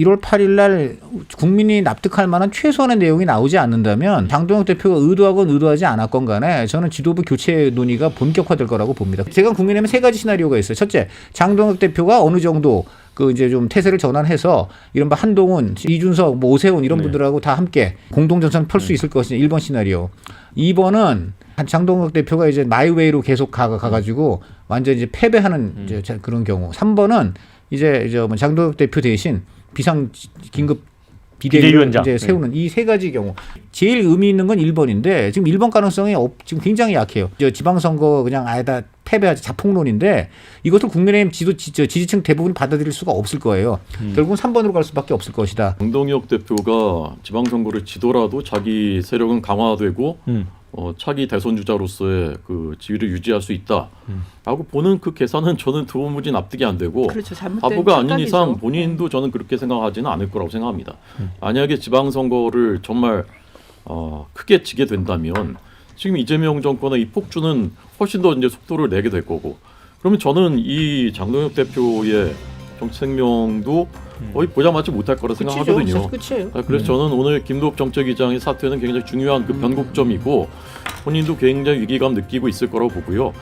1월 8일 날 국민이 납득할 만한 최소한의 내용이 나오지 않는다면 장동혁 대표가 의도하건 의도하지 않았건 간에 저는 지도부 교체 논의가 본격화될 거라고 봅니다. 제가 국민의힘에 세 가지 시나리오가 있어요. 첫째, 장동혁 대표가 어느 정도 그 이제 좀 태세를 전환해서 이른바 한동훈, 이준석, 뭐 오세훈 이런 네. 분들하고 다 함께 공동전선 펼수 있을 것이냐. 1번 시나리오. 2번은 장동혁 대표가 이제 마이웨이로 계속 가, 가가지고 완전 이제 패배하는 음. 이제 자- 그런 경우. 3번은 이제 이제 뭐 장동혁 대표 대신 비상 긴급 비대위원장. 이제 세우는 이세 가지 경우 제일 의미 있는 건 1번인데 지금 1번 가능성이 없, 지금 굉장히 약해요. 저 지방선거 그냥 아예 다 패배하지 자폭론인데 이것을 국민의힘 지도 지, 저 지지 층 대부분 받아들일 수가 없을 거예요. 음. 결국은 3번으로 갈 수밖에 없을 것이다. 강동혁 대표가 지방선거를 지더라도 자기 세력은 강화되고 음. 어, 차기 대선 주자로서의 그 지위를 유지할 수 있다라고 음. 보는 그 계산은 저는 도무지 납득이 안 되고 그렇죠. 잘못된 바보가 아닌 착각이죠. 이상 본인도 저는 그렇게 생각하지는 않을 거라고 생각합니다. 음. 만약에 지방선거를 정말 어, 크게 지게 된다면 지금 이재명 정권의 이 폭주는 훨씬 더 이제 속도를 내게 될 거고 그러면 저는 이 장동혁 대표의 정치 생명도 거의 보자마자 못할 거라 생각하거든요. 끝이에요. 아, 그래서 저는 오늘 김도읍 정책위장의 사퇴는 굉장히 중요한 그 변곡점이고 본인도 굉장히 위기감 느끼고 있을 거라고 보고요.